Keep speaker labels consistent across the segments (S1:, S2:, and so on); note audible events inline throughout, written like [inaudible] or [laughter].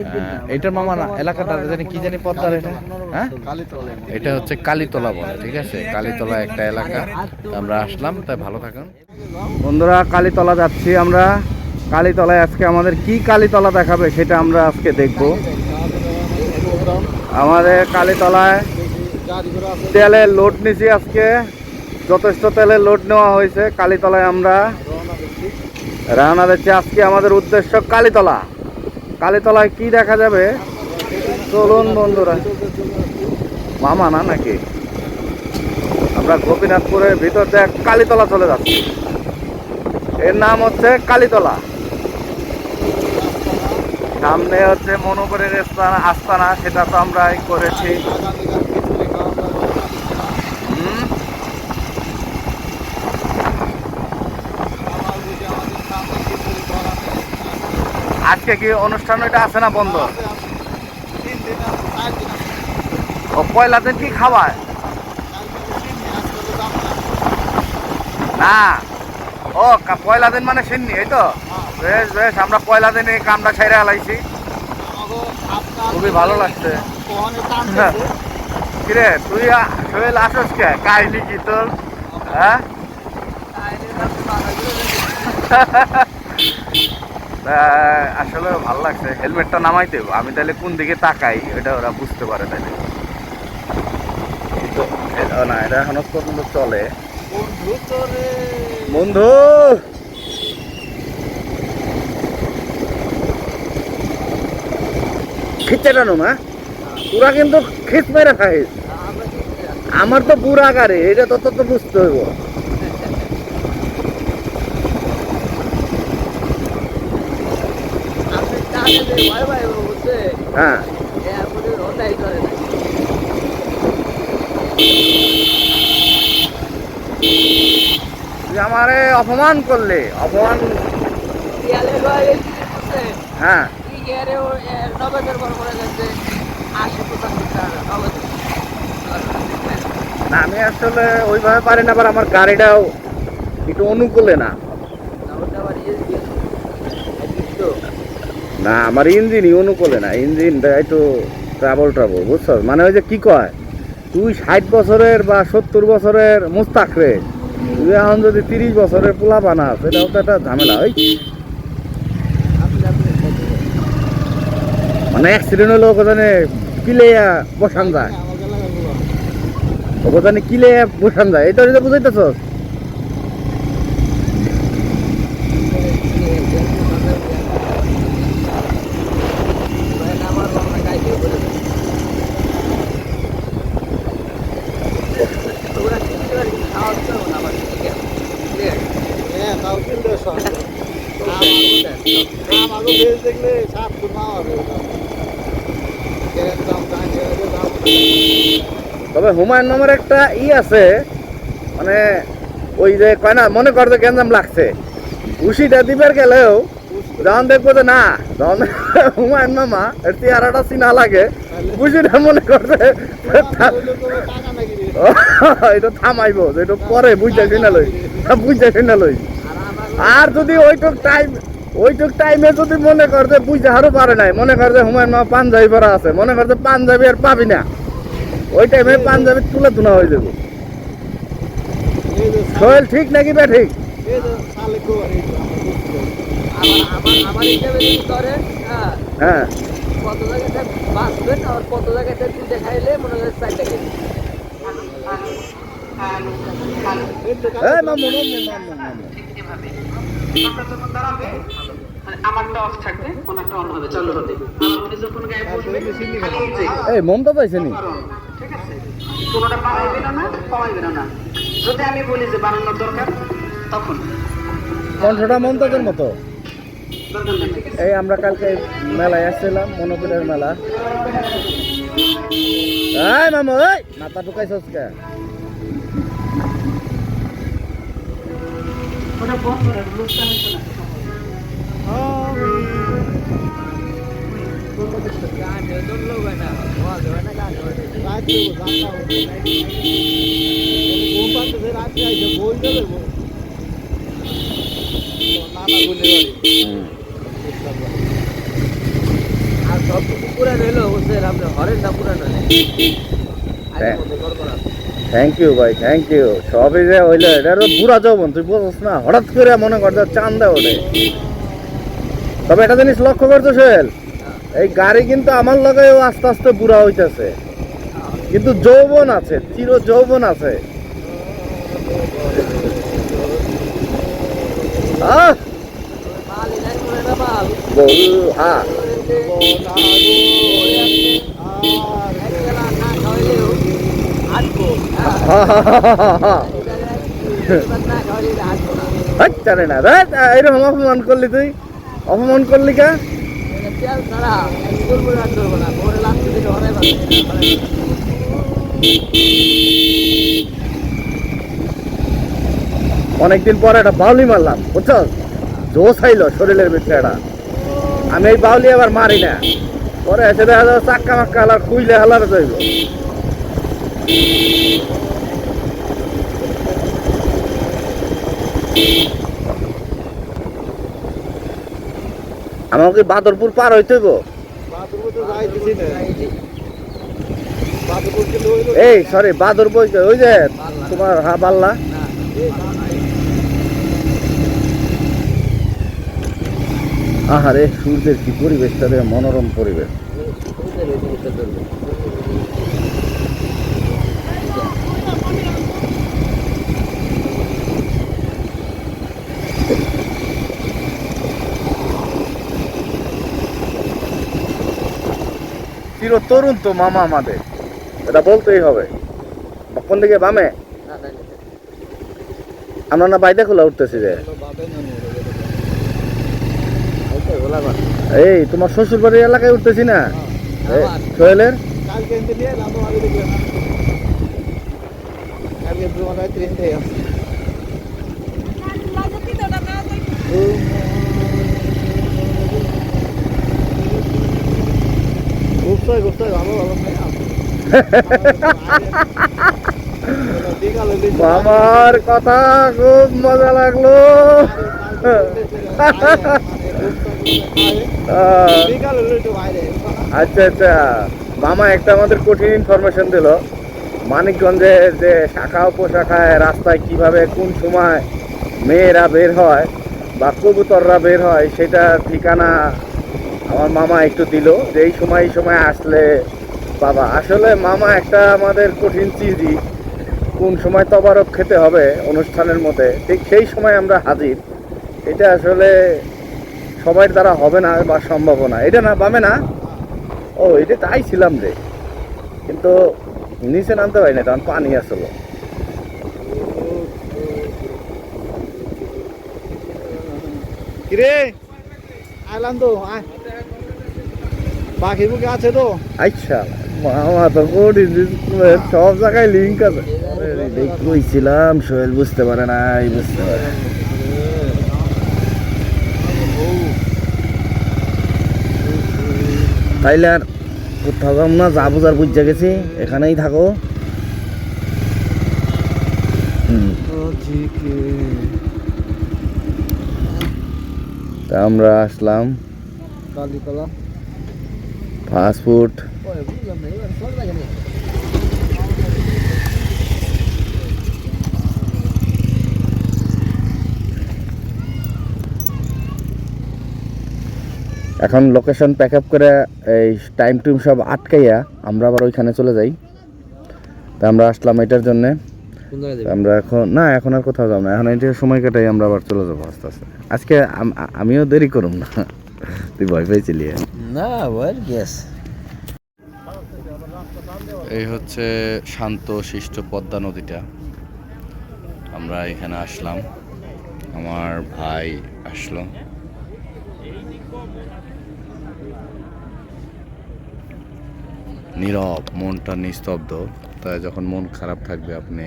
S1: আহ, এটার মামা এলাকাটা জানি কি জানি পদ্মার এটা। হ্যাঁ? এটা হচ্ছে কালীতলা বলে ঠিক আছে? কালীতলা একটা এলাকা। আমরা আসলাম তাই ভালো থাকুন। বন্ধুরা কালীতলা যাচ্ছি আমরা। কালীতলায় আজকে আমাদের কি কালীতলা দেখাবে সেটা আমরা আজকে দেখব। আমাদের কালীতলায় তেলের লোড নিছি আজকে। যথেষ্ট তেলের লোড নেওয়া হয়েছে কালীতলায় আমরা। রানা দিচ্ছি আজকে আমাদের উদ্দেশ্য কালীতলা। কালীতলায় কি দেখা যাবে? চলুন বন্ধুরা। মামা না নাকি? আমরা গোপীনাথপুরের ভিতর দিয়ে কালীতলা চলে যাচ্ছি। এর নাম হচ্ছে কালীতলা। সামনে হচ্ছে মনোবরের স্থান, আস্তানা, সেটা তো আমরা করেছি হুম? আজকে কি অনুষ্ঠান এটা আছে না বন্ধ? ও পয়লা দিন কি খাওয়ায় না। ও পয়লা দিন মানে সিন্নি এই তো? বেশ বেশ আমরা পয়লা দিন এই কামটা ছেড়ে হালাইছি খুবই ভালো লাগছে। কিরে তুই সোহেল আসস কে? কাহিনী কি তোর? হ্যাঁ? [laughs] তা, আসলে ভালো লাগছে। হেলমেটটা নামাই দেব আমি তাহলে কোন দিকে তাকাই এটা ওরা বুঝতে পারে তাহলে কিন্তু না এটা এখনও পর্যন্ত চলে। বন্ধু খিচে টানো মা পুরা কিন্তু খিচ মেরে খাইস। আমার তো বুড়া গাড়ি এটা তো তো বুঝতে হইব। হ্যাঁ। আমারে অপমান করলে, অপমান হ্যাঁ। আমি আসলে ওইভাবে পারি না, আবার আমার গাড়িটাও একটু অনুকূলে না। না, আমার ইঞ্জিনই অনুকূলে না ইঞ্জিনটা একটু ট্রাবল ট্রাবল বুঝছ? মানে ওই যে কি কয়, তুই ষাট বছরের বা সত্তর বছরের মুস্তাক রে, তুই এখন যদি তিরিশ বছরের পোলা বানাস, এটাও তো একটা ঝামেলা, ওই। মানে অ্যাক্সিডেন্ট হলো ওখানে কিলে বসান যায়। ওখানে কিলে বসান যায়, এটা বুঝাইতেছ তবে হুমায়ুন নামের একটা ই আছে মানে ওই যে কয় না মনে কর যে গেঞ্জাম লাগছে। উশিটা দিবার গেলেও যখন দেখব যে না যখন হুমায়ুন মামা এর চেহারাটা চিনা লাগে। উশিটা মনে করছে এটা থামাইবো যে এটা পরে বুঝতে শুনে লই বুঝতে শুনে লই। আর যদি ওইটুক টাইম ওইটুক টাইমে যদি মনে কর যে বুঝতে আরও পারে নাই, মনে কর যে হুমায়ুন মামা পাঞ্জাবি পরা আছে, মনে কর যে পাঞ্জাবি আর পাবি না, ওই টাইমে পাঞ্জাবি তুলে তুলা হয়ে যাবে। সোহেল ঠিক নাকি বে ঠিক?
S2: হ্যাঁ। কত জায়গাতে কত মনে
S1: মমতা পাইছে নি?
S3: কারণ, ঠিক কোনোটা বাড়াইবে না কমাইবে না। যদি আমি বলি যে বানানোর দরকার তখন।
S1: কণ্ঠটা মমতাজের মতো। এই আমরা কালকে মেলায় আসছিলাম মনোপুরের মেলা। এই মামু এই মাথা ঢুকাইছস কে
S3: ওটা বন্ধ
S2: আর সব পুরানো হলো বুঝছেন আপনি হরেনটা পুরানো নেই
S1: হ্যাঁ।
S2: আগের মতো করব না
S1: থ্যাংক ইউ ভাই থ্যাংক ইউ সবই যে হইল, এটা বুড়া যৌবন, তুই বুঝছ না হঠাৎ করে মনে কর চান্দা ওঠে তবে এটা জিনিস লক্ষ্য করছ সোহেল? এই গাড়ি কিন্তু আমার লগেও আস্তে আস্তে বুড়া হইতেছে। কিন্তু যৌবন আছে চির যৌবন আছে [laughs] এরকম অপমান করলি তুই। অপমান করলি কে? অনেকদিন পরে একটা বাউলি মারলাম বুঝছ জোস আইলো শরীরের ভিতরে একটা। আমি এই বাউলি আবার মারি না। পরে এসে দেখা যাবে চাক্কা মাক্কা হালার খুইলে হালার যাইব আমাকে বাদরপুর পার হইতে হইব। এই সরি বাদরপুর ওই যে তোমার হা বাল্লা। আহারে সূর্যের কি পরিবেশটা মনোরম পরিবেশ। চির তরুণ তো মামা আমাদের। এটা বলতেই হবে। কোন দিকে বামে? আমরা না বাইদা খোলা উঠতেছি যে এই, তোমার শ্বশুর বাড়ির এলাকায় উঠতেছি না? সোহেলের?
S2: কালকে এনতে নিয়ে এলাম আগে দেখলাম কালকে তোমার ট্রেন থেকে ভালো
S1: মামার কথা খুব মজা লাগল। আচ্ছা আচ্ছা। মামা একটা আমাদের কঠিন ইনফরমেশন দিল। মানিকগঞ্জের যে শাখা, উপশাখায় রাস্তায় কীভাবে কোন সময় মেয়েরা বের হয় বা কবুতররা বের হয়, সেটা ঠিকানা আমার মামা একটু দিল যে এই সময় এই সময় আসলে বাবা। আসলে মামা একটা আমাদের কঠিন চিজি কোন সময় তবারক খেতে হবে অনুষ্ঠানের মধ্যে, ঠিক সেই সময় আমরা হাজির। এটা আসলে সবার দ্বারা হবে না বা সম্ভব না। এটা না পাবে না? ও, এটা তাই ছিলাম রে। কিন্তু নিচে নামতে পারি না তখন পানি আসলো।
S2: কিরে? আইলাম তো আয়। বাকি বুকে আছে তো।
S1: আচ্ছা মামা তো কঠিন সব জায়গায় লিঙ্ক আছে। কইছিলাম সোহেল বুঝতে পারে নাই বুঝতে পারে তাইলে আর কোথাও যাম না যা বুঝার বুঝা গেছি এখানেই থাকো। হুম। তা আমরা আসলাম।
S2: কালীতলা।
S1: ফাস্ট ফুড
S2: ওই বুঝলাম না এবার চল লাগে না
S1: এখন লোকেশন প্যাক আপ করে এই টাইম টুইম সব আটকাইয়া আমরা আবার ওইখানে চলে যাই। তা আমরা আসলাম এটার জন্য। আমরা এখন না এখন আর কোথাও যাব না। এখন এটা সময় কাটাই আমরা আবার চলে যাব আস্তে আস্তে। আজকে আমিও দেরি করুম না। তুই ভয় পেয়েছিলি।
S2: না ওয়ার গেস
S1: এই হচ্ছে শান্ত শিষ্ট পদ্মা নদীটা। আমরা এখানে আসলাম। আমার ভাই আসলো। নীরব মনটা নিস্তব্ধ। তাই যখন মন খারাপ থাকবে আপনি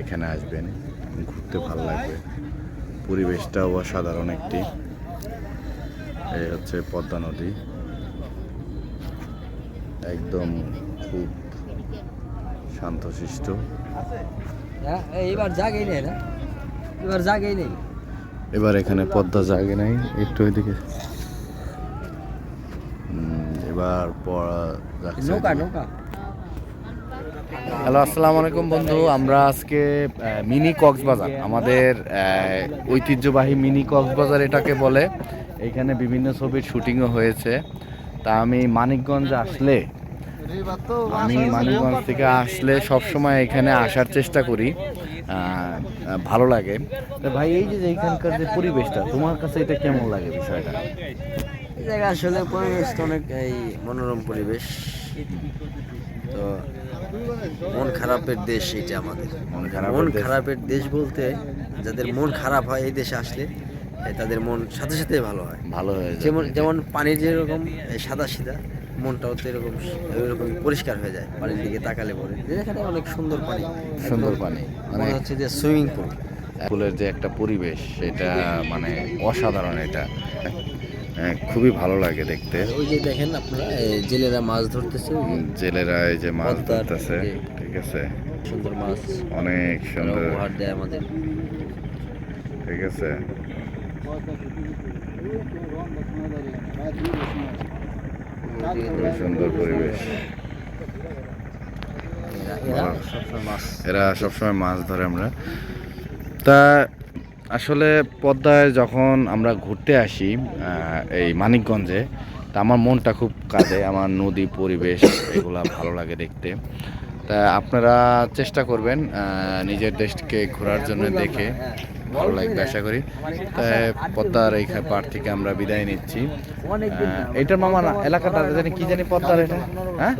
S1: এখানে আসবেন ঘুরতে ভালো লাগবে। পরিবেশটাও অসাধারণ একটি। এই হচ্ছে পদ্মা নদী। একদম খুব শান্তশিষ্ট।
S2: হ্যাঁ এইবার জাগেই নেই না? এবার জাগেই নেই?
S1: এবার এখানে পদ্মা জাগে নাই একটু ওইদিকে। এবার পড়া যাচ্ছে
S2: নৌকা নৌকা?
S1: হ্যালো, আসসালামু আলাইকুম বন্ধু। আমরা আজকে মিনি কক্সবাজার, আমাদের ঐতিহ্যবাহী মিনি কক্সবাজার এটাকে বলে। এখানে বিভিন্ন ছবির শুটিংও হয়েছে। তা আমি মানিকগঞ্জ আসলে, আমি মানিকগঞ্জ থেকে আসলে সব সময় এখানে আসার চেষ্টা করি। ভালো লাগে। তা ভাই, এই যে এখানকার যে পরিবেশটা, তোমার কাছে এটা কেমন লাগে বিষয়টা?
S2: জায়গা আসলে পরিবেশটা অনেক, এই মনোরম পরিবেশ। তো মন খারাপের দেশ এটা আমাদের।
S1: মন খারাপের দেশ।
S2: বলতে যাদের মন খারাপ হয় এই দেশে আসলে তাদের মন সাথে সাথে ভালো হয়।
S1: ভালো হয়
S2: যেমন যেমন পানির যেরকম সাদা সিধা মনটাও তো এরকম এরকম পরিষ্কার হয়ে যায় পানির দিকে তাকালে পরে। যেখানে অনেক সুন্দর পানি
S1: সুন্দর পানি
S2: মানে হচ্ছে যে সুইমিং পুল।
S1: পুলের যে একটা পরিবেশ সেটা মানে অসাধারণ এটা। খুবই ভালো লাগে দেখতে।
S2: ওই যে দেখেন আপনারা জেলেরা মাছ ধরতেছে
S1: জেলেরা এই যে মাছ ধরতেছে ঠিক আছে।
S2: সুন্দর মাছ।
S1: অনেক সুন্দর।
S2: উপহার দেয় আমাদের।
S1: ঠিক আছে। খুবই সুন্দর পরিবেশ।
S2: এরা সবসময় মাছ
S1: ধরে আমরা। তা আসলে পদ্মায় যখন আমরা ঘুরতে আসি এই মানিকগঞ্জে, তা আমার মনটা খুব কাঁদে, আমার নদী, পরিবেশ, এগুলো ভালো লাগে দেখতে। তা আপনারা চেষ্টা করবেন নিজের দেশকে ঘোরার জন্য দেখে। ভালো লাগবে আশা করি। পদ্মার এই পার থেকে আমরা বিদায় নিচ্ছি। এটার মামা এলাকাটা জানি কি জানি পদ্মার এটা? হ্যাঁ?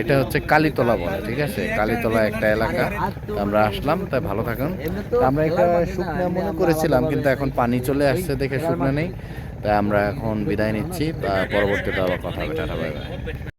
S1: এটা হচ্ছে কালীতলা বলে, ঠিক আছে? কালীতলা একটা এলাকা। আমরা আসলাম, তাই ভালো থাকুন। আমরা একটা শুকনা মনে করেছিলাম, কিন্তু এখন পানি চলে আসছে দেখে শুকনা নেই। তাই আমরা এখন বিদায় নিচ্ছি পরবর্তীতে আবার কথা হবে। Tata bye.